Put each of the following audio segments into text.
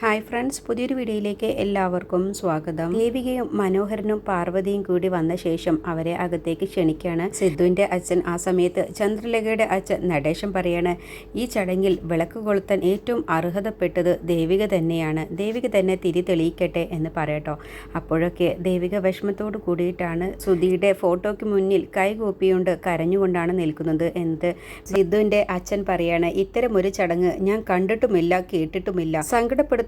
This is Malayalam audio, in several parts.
ഹായ് ഫ്രണ്ട്സ് പുതിയൊരു വീഡിയോയിലേക്ക് എല്ലാവർക്കും സ്വാഗതം. ദേവികയും മനോഹരനും പാർവതിയും കൂടി വന്ന ശേഷം അവരെ അകത്തേക്ക് ക്ഷണിക്കുകയാണ് സിദ്ധുവിന്റെ അച്ഛൻ. ആ സമയത്ത് ചന്ദ്രലേഖയുടെ അച്ഛൻ നടേശൻ പറയാണ് ഈ ചടങ്ങിൽ വിളക്ക് കൊളുത്താൻ ഏറ്റവും അർഹതപ്പെട്ടത് ദേവിക തന്നെയാണ്. ദേവിക തന്നെ തിരി തെളിയിക്കട്ടെ എന്ന് പറയട്ടോ. അപ്പോഴൊക്കെ ദേവിക വിഷമത്തോട് കൂടിയിട്ടാണ് സുധിയുടെ ഫോട്ടോയ്ക്ക് മുന്നിൽ കൈകൂപ്പിയുണ്ട് കരഞ്ഞുകൊണ്ടാണ് നിൽക്കുന്നത് എന്ന് സിദ്ധുവിന്റെ അച്ഛൻ പറയാണ് ഇത്തരമൊരു ചടങ്ങ് ഞാൻ കണ്ടിട്ടുമില്ല കേട്ടിട്ടുമില്ല.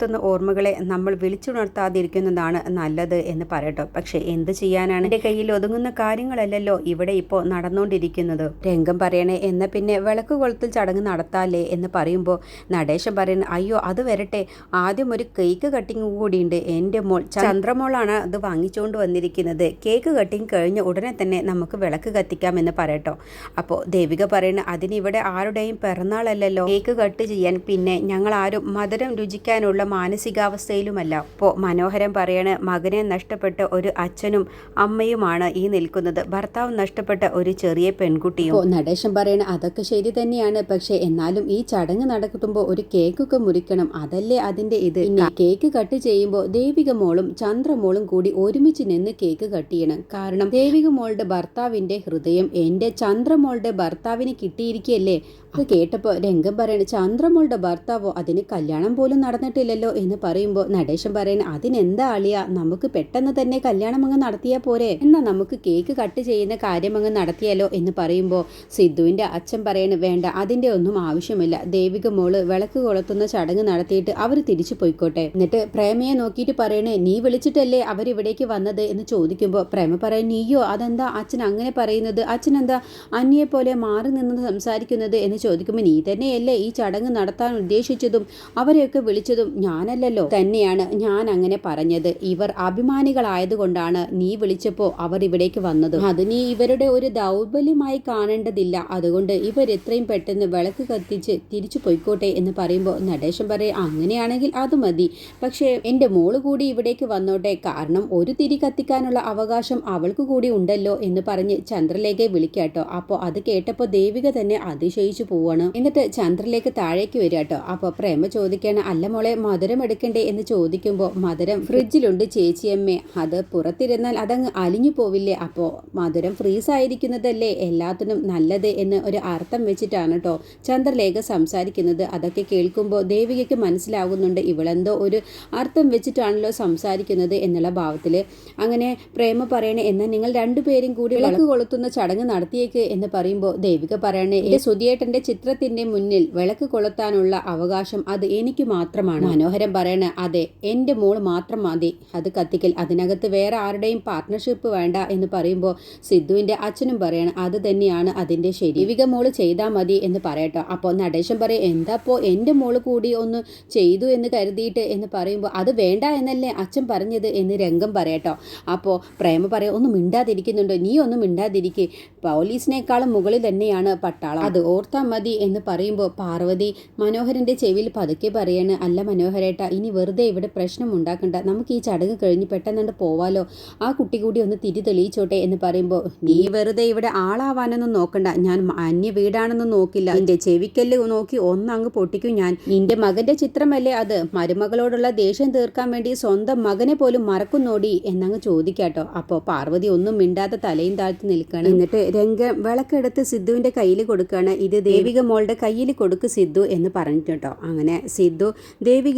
സങ്കടപ്പെടുത്തുന്ന ഓർമ്മകളെ നമ്മൾ വിളിച്ചുണർത്താതിരിക്കുന്നതാണ് നല്ലത് എന്ന് പറയട്ടോ. പക്ഷെ എന്ത് ചെയ്യാനാണ്? എന്റെ കയ്യിൽ ഒതുങ്ങുന്ന കാര്യങ്ങളല്ലല്ലോ ഇവിടെ ഇപ്പോൾ നടന്നുകൊണ്ടിരിക്കുന്നത് രംഗം പറയണേ എന്ന പിന്നെ വിളക്ക് കൊളുത്തിൽ ചടങ്ങ് നടത്താല്ലേ എന്ന് പറയുമ്പോൾ നടേശൻ പറയുന്നത് അയ്യോ അത് വരട്ടെ. ആദ്യം ഒരു കേക്ക് കട്ടിങ് കൂടിയുണ്ട്. എന്റെ മോൾ ചന്ദ്രമോളാണ് അത് വാങ്ങിച്ചുകൊണ്ട് വന്നിരിക്കുന്നത്. കേക്ക് കട്ടിങ് കഴിഞ്ഞ ഉടനെ തന്നെ നമുക്ക് വിളക്ക് കത്തിക്കാമെന്ന് പറയട്ടോ. അപ്പോൾ ദേവിക പറയുന്നത് അതിനിവിടെ ആരുടെയും പിറന്നാളല്ലല്ലോ. കേക്ക് കട്ട് ചെയ്യാൻ പിന്നെ ഞങ്ങൾ ആരും മധുരം രുചിക്കാനുള്ള മാനസികാവസ്ഥയിലുമല്ല. ഇപ്പോൾ മനോഹരം പറയണ മകനെ നഷ്ടപ്പെട്ട ഒരു അച്ഛനും അമ്മയുമാണ് ഈ നിൽക്കുന്നത്. ഭർത്താവ് നഷ്ടപ്പെട്ട ഒരു ചെറിയ പെൺകുട്ടിയും. നടേശൻ പറയണ അതൊക്കെ ശരി തന്നെയാണ്. പക്ഷെ എന്നാലും ഈ ചടങ്ങ് നടക്കുമ്പോൾ ഒരു കേക്കൊക്കെ മുറിക്കണം. അതല്ലേ അതിന്റെ ഇത്. കേക്ക് കട്ട് ചെയ്യുമ്പോൾ ദേവിക മോളും ചന്ദ്രമോളും കൂടി ഒരുമിച്ച് നിന്ന് കേക്ക് കട്ട് ചെയ്യണം. കാരണം ദേവിക മോളുടെ ഭർത്താവിന്റെ ഹൃദയം എന്റെ ചന്ദ്രമോളുടെ ഭർത്താവിന് കിട്ടിയിരിക്കുകയല്ലേ? അത് കേട്ടപ്പോൾ രംഗം പറയണ ചന്ദ്രമോളുടെ ഭർത്താവോ അതിന് കല്യാണം പോലും നടന്നിട്ടില്ലല്ലോ. എന്ന് പറയുമ്പോൾ നടേശൻ പറയണ അതിനെന്താ അളിയ? നമുക്ക് പെട്ടെന്ന് തന്നെ കല്യാണം അങ്ങ് നടത്തിയാൽ പോരെ. എന്നാ നമുക്ക് കേക്ക് കട്ട് ചെയ്യുന്ന കാര്യം അങ്ങ് നടത്തിയാലോ? എന്ന് പറയുമ്പോൾ സിദ്ധുവിന്റെ അച്ഛൻ പറയണ വേണ്ട അതിന്റെ ഒന്നും ആവശ്യമില്ല. ദേവിക മോൾ വിളക്ക് കൊളുത്തുന്ന ചടങ്ങ് നടത്തിയിട്ട് അവർ തിരിച്ചു പോയിക്കോട്ടെ. എന്നിട്ട് പ്രേമയെ നോക്കിയിട്ട് പറയണേ നീ വിളിച്ചിട്ടല്ലേ അവരിവിടേക്ക് വന്നത്? എന്ന് ചോദിക്കുമ്പോൾ പ്രേമ പറയും നീയോ അതെന്താ അച്ഛൻ അങ്ങനെ പറയുന്നത്? അച്ഛൻ എന്താ അന്യെ പോലെ മാറി നിന്ന് സംസാരിക്കുന്നത്? എന്ന് ചോദിക്കുമ്പോൾ നീ തന്നെയല്ലേ ഈ ചടങ്ങ് നടത്താൻ ഉദ്ദേശിച്ചതും അവരെയൊക്കെ വിളിച്ചതും? ഞാനല്ലല്ലോ. തന്നെയാണ് ഞാൻ അങ്ങനെ പറഞ്ഞത്. ഇവർ അഭിമാനികളായതുകൊണ്ടാണ് നീ വിളിച്ചപ്പോ അവർ ഇവിടേക്ക് വന്നത്. അത് നീ ഇവരുടെ ഒരു ദൗർബല്യമായി കാണേണ്ടതില്ല. അതുകൊണ്ട് ഇവർ എത്രയും പെട്ടെന്ന് വിളക്ക് കത്തിച്ച് തിരിച്ചു പോയിക്കോട്ടെ എന്ന് പറയുമ്പോൾ നടേശൻ പറയും അങ്ങനെയാണെങ്കിൽ അത് മതി. പക്ഷേ എന്റെ മോൾ കൂടി ഇവിടേക്ക് വന്നോട്ടെ. കാരണം ഒരു തിരി കത്തിക്കാനുള്ള അവകാശം അവൾക്ക് കൂടി ഉണ്ടല്ലോ എന്ന് പറഞ്ഞ് ചന്ദ്രലേഖയെ വിളിക്കാട്ടോ അപ്പോൾ അത് കേട്ടപ്പോൾ ദേവിക തന്നെ അതിശയിച്ചു പോവാണ്. എന്നിട്ട് ചന്ദ്രലേഖ താഴേക്ക് വരിക അപ്പോൾ പ്രേമ ചോദിക്കാണ് അല്ല മോളെ മധുരം എടുക്കണ്ടേ എന്ന് ചോദിക്കുമ്പോൾ മധുരം ഫ്രിഡ്ജിലുണ്ട് ചേച്ചിയമ്മേ. അത് പുറത്തിരുന്നാൽ അതങ്ങ് അലിഞ്ഞു പോവില്ലേ? അപ്പോൾ മധുരം ഫ്രീസ് ആയിരിക്കുന്നതല്ലേ എല്ലാത്തിനും നല്ലത് എന്ന് ഒരു അർത്ഥം വെച്ചിട്ടാണ് കേട്ടോ ചന്ദ്രലേഖ സംസാരിക്കുന്നത്. അതൊക്കെ കേൾക്കുമ്പോൾ ദേവികയ്ക്ക് മനസ്സിലാകുന്നുണ്ട് ഇവളെന്തോ ഒരു അർത്ഥം വെച്ചിട്ടാണല്ലോ സംസാരിക്കുന്നത് എന്നുള്ള ഭാവത്തിൽ അങ്ങനെ പ്രേമ പറയണേ എന്നാൽ നിങ്ങൾ രണ്ടുപേരും കൂടി വിളക്ക് കൊളുത്തുന്ന ചടങ്ങ് നടത്തിയേക്ക് എന്ന് പറയുമ്പോൾ ദേവിക പറയണേ സുധിയേട്ടന്റെ ചിത്രത്തിന്റെ മുന്നിൽ വിളക്ക് കൊളുത്താനുള്ള അവകാശം അത് എനിക്ക് മാത്രമാണ്. മനോഹരം പറയണ അതെ എന്റെ മോൾ മാത്രം മതി. അത് കത്തിക്കൽ. അതിനകത്ത് വേറെ ആരുടെയും പാർട്ട്ണർഷിപ്പ് വേണ്ട എന്ന് പറയുമ്പോൾ സിദ്ധുവിന്റെ അച്ഛനും പറയണം അത് തന്നെയാണ് അതിന്റെ ശരി. ദേവിക മോൾ ചെയ്താൽ മതി എന്ന് പറയട്ടോ. അപ്പോൾ നടേശൻ പറയും എന്താപ്പോൾ എന്റെ മോൾ കൂടി ഒന്ന് ചെയ്തു എന്ന് കരുതിയിട്ട് എന്ന് പറയുമ്പോൾ അത് വേണ്ട എന്നല്ലേ അച്ഛൻ പറഞ്ഞത് എന്ന് രംഗം പറയട്ടോ. അപ്പോൾ പ്രേമ പറയും ഒന്ന് മിണ്ടാതിരിക്കുന്നുണ്ടോ? നീ ഒന്ന് മിണ്ടാതിരിക്കെ. പോലീസിനേക്കാളും മുകളിൽ തന്നെയാണ് പട്ടാളം. അത് ഓർത്താൽ മതി എന്ന് പറയുമ്പോൾ പാർവതി മനോഹരന്റെ ചെവിയിൽ പതുക്കെ പറയാണ് അല്ല മനോഹരേട്ട ഇനി വെറുതെ ഇവിടെ പ്രശ്നം ഉണ്ടാക്കണ്ട. നമുക്ക് ഈ ചടങ്ങ് കഴിഞ്ഞ് പെട്ടെന്നുണ്ട് പോവാലോ. ആ കുട്ടി കൂടി ഒന്ന് തിരി തെളിയിച്ചോട്ടെ എന്ന് പറയുമ്പോൾ നീ വെറുതെ ഇവിടെ ആളാവാനൊന്നും നോക്കണ്ട. ഞാൻ അന്യ വീടാണെന്ന് നോക്കില്ല. എന്റെ ചെവിക്കല്ല് നോക്കി ഒന്നങ്ങ് പൊട്ടിക്കും ഞാൻ. നിന്റെ മകന്റെ ചിത്രമല്ലേ അത്? മരുമകളോടുള്ള ദേഷ്യം തീർക്കാൻ വേണ്ടി സ്വന്തം മകനെ പോലും മറക്കുന്നോടി? എന്നങ്ങ് ചോദിക്കാട്ടോ. അപ്പോൾ പാർവതി ഒന്നും മിണ്ടാത്ത തലയും താഴ്ത്തി നിൽക്കണം എന്നിട്ട് രംഗം വിളക്കെടുത്ത് സിദ്ധുവിന്റെ കയ്യിൽ കൊടുക്കുകയാണ്. ഇത് ദേവിക മോളുടെ കയ്യിൽ കൊടുക്ക് സിദ്ധു എന്ന് പറഞ്ഞിട്ടോ അങ്ങനെ സിദ്ധു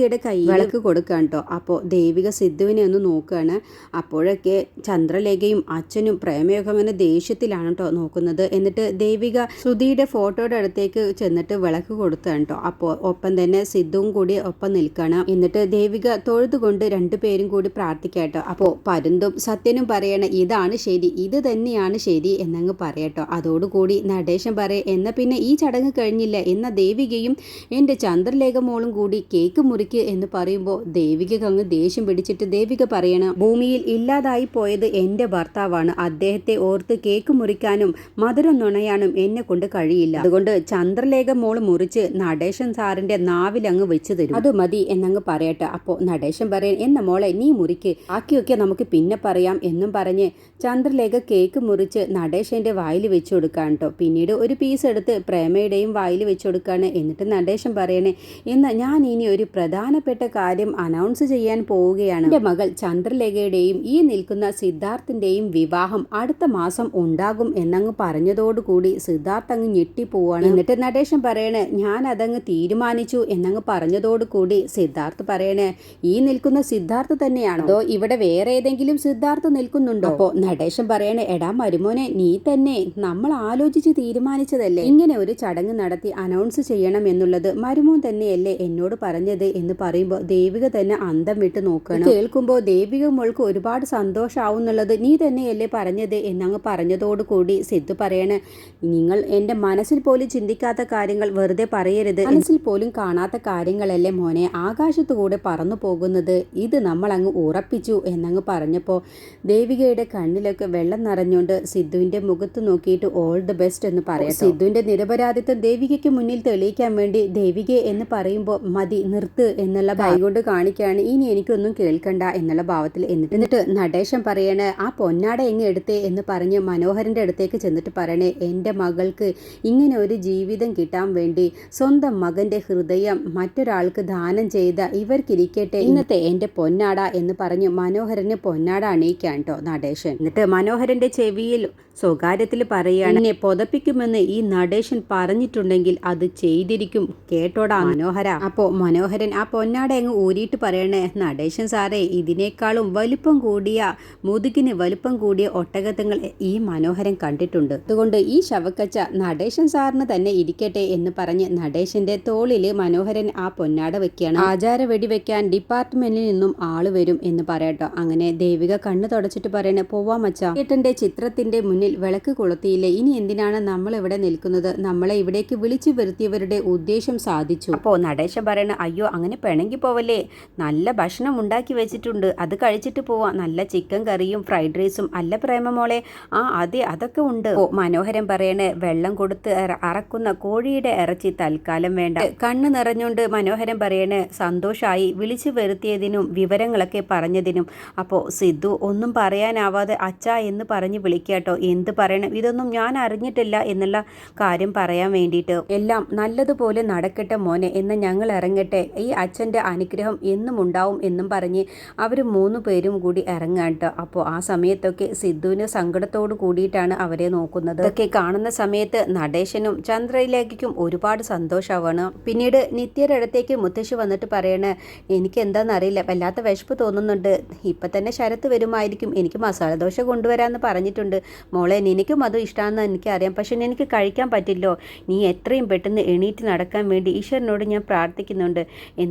ദേവികയുടെ കയ്യിൽ വിളക്ക് കൊടുക്കുകയാണ് കേട്ടോ അപ്പോൾ ദേവിക സിദ്ധുവിനെ ഒന്ന് നോക്കുകയാണ് അപ്പോഴൊക്കെ ചന്ദ്രലേഖയും അച്ഛനും പ്രേമയൊക്കെ അങ്ങനെ ദേഷ്യത്തിലാണ് കേട്ടോ നോക്കുന്നത്. എന്നിട്ട് ദേവിക ശ്രുതിയുടെ ഫോട്ടോയുടെ അടുത്തേക്ക് ചെന്നിട്ട് വിളക്ക് കൊടുത്താണ് കേട്ടോ അപ്പോൾ ഒപ്പം തന്നെ സിദ്ധുവും കൂടി ഒപ്പം നിൽക്കണം. എന്നിട്ട് ദേവിക തൊഴുതുകൊണ്ട് രണ്ടുപേരും കൂടി പ്രാർത്ഥിക്കാട്ടോ അപ്പോൾ പരുന്തും സത്യനും പറയണ ഇതാണ് ശരി ഇത് തന്നെയാണ് ശരി എന്നങ്ങ് പറയട്ടോ അതോടുകൂടി നടേശൻ പറയ എന്നാൽ പിന്നെ ഈ ചടങ്ങ് കഴിഞ്ഞില്ല. എന്ന ദേവികയും എന്റെ ചന്ദ്രലേഖ മോളും കൂടി കേക്ക് മുറിക്ക് എന്ന് പറയുമ്പോൾ ദേവികക്ക് അങ്ങ് ദേഷ്യം പിടിച്ചിട്ട് ദേവിക പറയണം ഭൂമിയിൽ ഇല്ലാതായി പോയത് എന്റെ ഭർത്താവാണ്. അദ്ദേഹത്തെ ഓർത്ത് കേക്ക് മുറിക്കാനും മധുരം നുണയാനും എന്നെ കൊണ്ട് കഴിയില്ല. അതുകൊണ്ട് ചന്ദ്രലേഖ മോൾ മുറിച്ച് നടേശൻ സാറിന്റെ നാവിൽ അങ്ങ് വെച്ച് തരും. അത് മതി എന്നങ്ങ് പറയട്ടെ. അപ്പോൾ നടേശൻ പറയാൻ എന്ന മോളെ നീ മുറിക്ക്. ബാക്കിയൊക്കെ നമുക്ക് പിന്നെ പറയാം എന്നും പറഞ്ഞ് ചന്ദ്രലേഖ കേക്ക് മുറിച്ച് നടേശന്റെ വായിൽ വെച്ച് കൊടുക്കാൻ കേട്ടോ പിന്നീട് ഒരു പീസ് എടുത്ത് പ്രേമയുടെയും വായിൽ വെച്ചു കൊടുക്കാണ്. എന്നിട്ട് നടേശൻ പറയണേ എന്നാൽ ഞാൻ ഇനി ഒരു പ്രധാന പ്രധാനപ്പെട്ട കാര്യം അനൗൺസ് ചെയ്യാൻ പോവുകയാണ്. എന്റെ മകൾ ചന്ദ്രലേഖയുടെയും ഈ നിൽക്കുന്ന സിദ്ധാർത്ഥിന്റെയും വിവാഹം അടുത്ത മാസം ഉണ്ടാകും എന്നങ്ങ് പറഞ്ഞതോടുകൂടി സിദ്ധാർത്ഥ് അങ്ങ് ഞെട്ടിപ്പോവാണ്. എന്നിട്ട് നടേശൻ പറയണേ ഞാൻ അതങ്ങ് തീരുമാനിച്ചു എന്നങ്ങ് പറഞ്ഞതോടുകൂടി സിദ്ധാർത്ഥ് പറയണേ ഈ നിൽക്കുന്ന സിദ്ധാർത്ഥ് തന്നെയാണോ? അതോ ഇവിടെ വേറെ ഏതെങ്കിലും സിദ്ധാർത്ഥ് നിൽക്കുന്നുണ്ടോ? അപ്പോ നടേശൻ പറയണേ എടാ മരുമോനെ നീ തന്നെ നമ്മൾ ആലോചിച്ച് തീരുമാനിച്ചതല്ലേ? ഇങ്ങനെ ഒരു ചടങ്ങ് നടത്തി അനൗൺസ് ചെയ്യണം എന്നുള്ളത് മരുമോൻ തന്നെയല്ലേ എന്നോട് പറഞ്ഞത് എന്ന് പറയുമ്പോൾ ദേവിക തന്നെ അന്തം വിട്ട് നോക്കണം. കേൾക്കുമ്പോൾ ദേവിക മോൾക്ക് ഒരുപാട് സന്തോഷമാവും എന്നുള്ളത് നീ തന്നെയല്ലേ പറഞ്ഞത് എന്നങ്ങ് പറഞ്ഞതോടുകൂടി സിദ്ധു പറയണ് നിങ്ങൾ എന്റെ മനസ്സിൽ പോലും ചിന്തിക്കാത്ത കാര്യങ്ങൾ വെറുതെ പറയരുത്. മനസ്സിൽ പോലും കാണാത്ത കാര്യങ്ങളല്ലേ മോനെ ആകാശത്തു കൂടെ പറന്നു പോകുന്നത്? ഇത് നമ്മൾ അങ്ങ് ഉറപ്പിച്ചു എന്നങ്ങ് പറഞ്ഞപ്പോൾ ദേവികയുടെ കണ്ണിലൊക്കെ വെള്ളം നിറഞ്ഞുകൊണ്ട് സിദ്ധുവിന്റെ മുഖത്ത് നോക്കിയിട്ട് ഓൾ ദി ബെസ്റ്റ് എന്ന് പറയാം സിദ്ധുവിന്റെ നിരപരാധിത്വം ദേവികയ്ക്ക് മുന്നിൽ തെളിയിക്കാൻ വേണ്ടി ദേവികയെ എന്ന് പറയുമ്പോൾ മതി നിർത്ത് എന്നുള്ള ഭയം കൊണ്ട് കാണിക്കുകയാണ്. ഇനി എനിക്കൊന്നും കേൾക്കണ്ട എന്നുള്ള ഭാവത്തിൽ എന്നിട്ട് എന്നിട്ട് നടേശൻ പറയണേ ആ പൊന്നാട എങ്ങ് എടുത്തേ? എന്ന് പറഞ്ഞ് മനോഹരന്റെ അടുത്തേക്ക് ചെന്നിട്ട് പറയണേ എന്റെ മകൾക്ക് ഇങ്ങനെ ഒരു ജീവിതം കിട്ടാൻ വേണ്ടി സ്വന്തം മകന്റെ ഹൃദയം മറ്റൊരാൾക്ക് ദാനം ചെയ്ത ഇവർക്കിരിക്കട്ടെ ഇന്നത്തെ എന്റെ പൊന്നാട എന്ന് പറഞ്ഞ് മനോഹരനെ പൊന്നാട അണിയിക്കാൻ കേട്ടോ നടേശൻ. എന്നിട്ട് മനോഹരന്റെ ചെവിയിൽ സ്വകാര്യത്തിൽ പറയുകയാണ് എന്നെ പൊതപ്പിക്കുമെന്ന് ഈ നടേശൻ പറഞ്ഞിട്ടുണ്ടെങ്കിൽ അത് ചെയ്തിരിക്കും. കേട്ടോടാ മനോഹര. അപ്പോൾ മനോഹരൻ ആ പൊന്നാട അങ്ങ് ഊരിയിട്ട് പറയണേ. നടേശൻ സാറേ ഇതിനേക്കാളും വലിപ്പം കൂടിയ മുതുകിന് വലിപ്പം കൂടിയ ഒട്ടകത്തങ്ങൾ ഈ മനോഹരം കണ്ടിട്ടുണ്ട്. അതുകൊണ്ട് ഈ ശവക്കച്ച നടേശൻ സാറിന് തന്നെ ഇരിക്കട്ടെ എന്ന് പറഞ്ഞ് നടേശന്റെ തോളിൽ മനോഹരൻ ആ പൊന്നാട വെക്കുകയാണ്. ആചാര വെടിവെക്കാൻ ഡിപ്പാർട്ട്മെന്റിൽ നിന്നും ആൾ വരും എന്ന് പറയട്ടോ. അങ്ങനെ ദേവിക കണ്ണു തുടച്ചിട്ട് പറയണേ പോവാ മച്ചാ. ഏട്ടന്റെ ചിത്രത്തിന്റെ മുന്നിൽ വിളക്ക് കൊളുത്തിയില്ലേ? ഇനി എന്തിനാണ് നമ്മൾ ഇവിടെ നിൽക്കുന്നത്? നമ്മളെ ഇവിടേക്ക് വിളിച്ചു വരുത്തിയവരുടെ ഉദ്ദേശം സാധിച്ചു. അപ്പോൾ നടേശൻ പറയണ അയ്യോ അങ്ങനെ പിണങ്ങി പോവല്ലേ? നല്ല ഭക്ഷണം ഉണ്ടാക്കി വെച്ചിട്ടുണ്ട്. അത് കഴിച്ചിട്ട് പോവാം. നല്ല ചിക്കൻ കറിയും ഫ്രൈഡ് റൈസും അല്ല പ്രേമമോളെ ആ അതെ അതൊക്കെ ഉണ്ട്. ഓ മനോഹരൻ പറയണേ വെള്ളം കൊടുത്ത് അറക്കുന്ന കോഴിയുടെ ഇറച്ചി തൽക്കാലം വേണ്ട. കണ്ണ് നിറഞ്ഞുകൊണ്ട് മനോഹരൻ പറയണേ സന്തോഷമായി വിളിച്ചു വരുത്തിയതിനും വിവരങ്ങളൊക്കെ പറഞ്ഞതിനും. അപ്പോൾ സിദ്ധു ഒന്നും പറയാനാവാതെ അച്ഛ എന്ന് പറഞ്ഞ് വിളിക്കാട്ടോ എന്ത് പറയണം? ഇതൊന്നും ഞാൻ അറിഞ്ഞിട്ടില്ല എന്നുള്ള കാര്യം പറയാൻ വേണ്ടിയിട്ട്. എല്ലാം നല്ലതുപോലെ നടക്കട്ടെ മോനെ എന്ന് ഞങ്ങൾ ഇറങ്ങട്ടെ. ഈ അച്ഛന്റെ അനുഗ്രഹം എന്നും ഉണ്ടാവും എന്നും പറഞ്ഞ് അവർ മൂന്ന് പേരും കൂടി ഇറങ്ങാട്ടോ അപ്പോൾ ആ സമയത്തൊക്കെ സിദ്ധുവിന് സങ്കടത്തോട് കൂടിയിട്ടാണ് അവരെ നോക്കുന്നത്. ഇതൊക്കെ കാണുന്ന സമയത്ത് നടേശനും ചന്ദ്രയിലേക്കും ഒരുപാട് സന്തോഷമാണ്. പിന്നീട് നിത്യയുടെ അടുത്തേക്ക് മുത്തശ്ശി വന്നിട്ട് പറയണ എനിക്ക് എന്താണെന്നറിയില്ല വല്ലാത്ത വിശപ്പ് തോന്നുന്നുണ്ട്. ഇപ്പം തന്നെ ശരത്ത് വരുമായിരിക്കും. എനിക്ക് മസാല ദോശ കൊണ്ടുവരാമെന്ന് പറഞ്ഞിട്ടുണ്ട്. മോളെ നിനക്കും അതും ഇഷ്ടമാണെന്ന് എനിക്കറിയാം. പക്ഷെ എനിക്ക് കഴിക്കാൻ പറ്റില്ലോ. നീ എത്രയും പെട്ടെന്ന് എണീറ്റ് നടക്കാൻ വേണ്ടി ഈശ്വരനോട് ഞാൻ പ്രാർത്ഥിക്കുന്നുണ്ട്.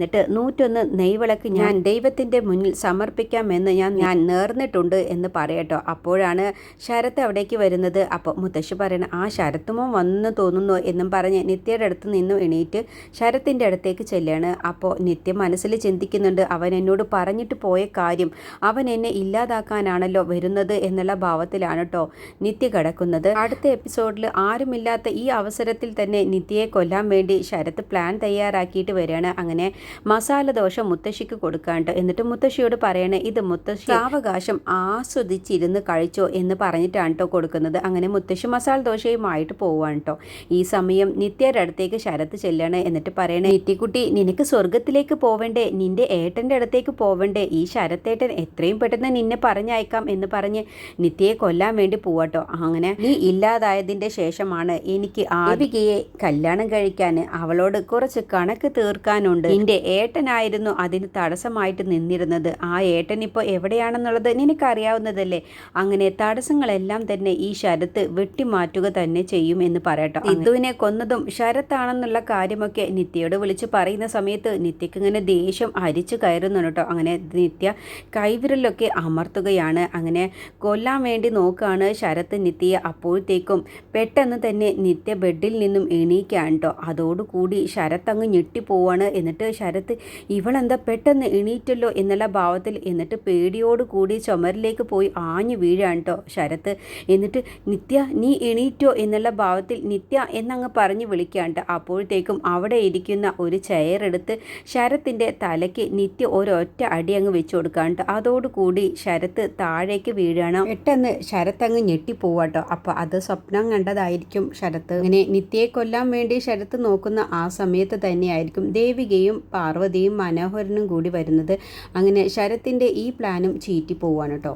എന്നിട്ട് നൂറ്റൊന്ന് നെയ്വിളക്ക് ഞാൻ ദൈവത്തിന്റെ മുന്നിൽ സമർപ്പിക്കാമെന്ന് ഞാൻ ഞാൻ നേർന്നിട്ടുണ്ട് എന്ന് പറയട്ടോ. അപ്പോഴാണ് ശരത്ത് അവിടേക്ക് വരുന്നത്. അപ്പോൾ മുത്തശ്ശി പറയണ ആ ശരത്തുമോ വന്നു തോന്നുന്നു എന്നും പറഞ്ഞ് നിത്യയുടെ അടുത്ത് നിന്നും എണീറ്റ് ശരത്തിന്റെ അടുത്തേക്ക് ചെല്ലുകയാണ് അപ്പോൾ നിത്യ മനസ്സിൽ ചിന്തിക്കുന്നുണ്ട് അവൻ എന്നോട് പറഞ്ഞിട്ട് പോയ കാര്യം അവൻ എന്നെ ഇല്ലാതാക്കാനാണല്ലോ വരുന്നത് എന്നുള്ള ഭാവത്തിലാണ് കേട്ടോ നിത്യ കിടക്കുന്നത്. അടുത്ത എപ്പിസോഡിൽ ആരുമില്ലാത്ത ഈ അവസരത്തിൽ തന്നെ നിത്യയെ കൊല്ലാൻ വേണ്ടി ശരത്ത് പ്ലാൻ തയ്യാറാക്കിയിട്ട് വരികയാണ്. അങ്ങനെ മസാല ദോശ മുത്തശ്ശിക്ക് കൊടുക്കാണ്ട്. എന്നിട്ട് മുത്തശ്ശിയോട് പറയണേ ഇത് മുത്തശ്ശി സാവകാശം ആസ്വദിച്ചിരുന്ന് കഴിച്ചോ എന്ന് പറഞ്ഞിട്ടാണ് കേട്ടോ കൊടുക്കുന്നത്. അങ്ങനെ മുത്തശ്ശി മസാല ദോശയുമായിട്ട് പോവാണ് കേട്ടോ ഈ സമയം നിത്യയുടെ അടുത്തേക്ക് ശരത്ത് ചെല്ലണേ. എന്നിട്ട് പറയണേ നിത്യക്കുട്ടി നിനക്ക് സ്വർഗത്തിലേക്ക് പോവണ്ടേ? നിന്റെ ഏട്ടന്റെ അടുത്തേക്ക് പോവണ്ടേ? ഈ ശരത്തേട്ടൻ എത്രയും പെട്ടെന്ന് നിന്നെ പറഞ്ഞയക്കാം എന്ന് പറഞ്ഞ് നിത്യയെ കൊല്ലാൻ വേണ്ടി പോവാട്ടോ അങ്ങനെ നീ ഇല്ലാതായതിന്റെ ശേഷമാണ് എനിക്ക് ആവികയെ കല്യാണം കഴിക്കാൻ അവളോട് കുറച്ച് കണക്ക് തീർക്കാനുണ്ട്. നിന്റെ ഏട്ടനായിരുന്നു അതിന് തടസ്സമായിട്ട് നിന്നിരുന്നത്. ആ ഏട്ടൻ ഇപ്പോൾ എവിടെയാണെന്നുള്ളത് നിനക്കറിയാവുന്നതല്ലേ? അങ്ങനെ തടസ്സങ്ങളെല്ലാം തന്നെ ഈ ശരത്ത് വെട്ടിമാറ്റുക തന്നെ ചെയ്യും എന്ന് പറയട്ടോ. സിദ്ധുവിനെ കൊന്നതും ശരത്താണെന്നുള്ള കാര്യമൊക്കെ നിത്യയോട് വിളിച്ച് പറയുന്ന സമയത്ത് നിത്യക്ക് ഇങ്ങനെ ദേഷ്യം അരിച്ചു കയറുന്നുണ്ട് കേട്ടോ. അങ്ങനെ നിത്യ കൈവിരലൊക്കെ അമർത്തുകയാണ്. അങ്ങനെ കൊല്ലാൻ വേണ്ടി നോക്കുകയാണ് ശരത്ത് നിത്യയെ. അപ്പോഴത്തേക്കും പെട്ടെന്ന് തന്നെ നിത്യ ബെഡിൽ നിന്നും എണീക്കാൻ കേട്ടോ. അതോടുകൂടി ശരത്ത് അങ്ങ് ഞെട്ടിപ്പോവാണ്. എന്നിട്ട് ശരത്ത് ഇവളെന്താ പെട്ടെന്ന് എണീറ്റല്ലോ? എന്നുള്ള ഭാവത്തിൽ എന്നിട്ട് പേടിയോട് കൂടി ചുമരിലേക്ക് പോയി ആഞ്ഞു വീഴാണ് കേട്ടോ ശരത്ത്. എന്നിട്ട് നിത്യ നീ എണീറ്റോ? എന്നുള്ള ഭാവത്തിൽ നിത്യ എന്നങ്ങ് പറഞ്ഞ് വിളിക്കാണ്ട് അപ്പോഴത്തേക്കും അവിടെ ഇരിക്കുന്ന ഒരു ചെയറെടുത്ത് ശരത്തിന്റെ തലയ്ക്ക് നിത്യ ഒരൊറ്റ അടി അങ്ങ് വെച്ചു കൊടുക്കാണ്ട് അതോടുകൂടി ശരത്ത് താഴേക്ക് വീഴണം. പെട്ടെന്ന് ശരത്ത് അങ്ങ് ഞെട്ടിപ്പോവാട്ടോ അപ്പോൾ അത് സ്വപ്നം കണ്ടതായിരിക്കും ശരത്ത്. അങ്ങനെ നിത്യയെ കൊല്ലാൻ വേണ്ടി ശരത്ത് നോക്കുന്ന ആ സമയത്ത് തന്നെയായിരിക്കും ദേവികയും പാർവതിയും മനോഹരനും കൂടി വരുന്നത്. അങ്ങനെ ശരത്തിന്റെ ഈ പ്ലാനും ചീറ്റി പോവാണ് കേട്ടോ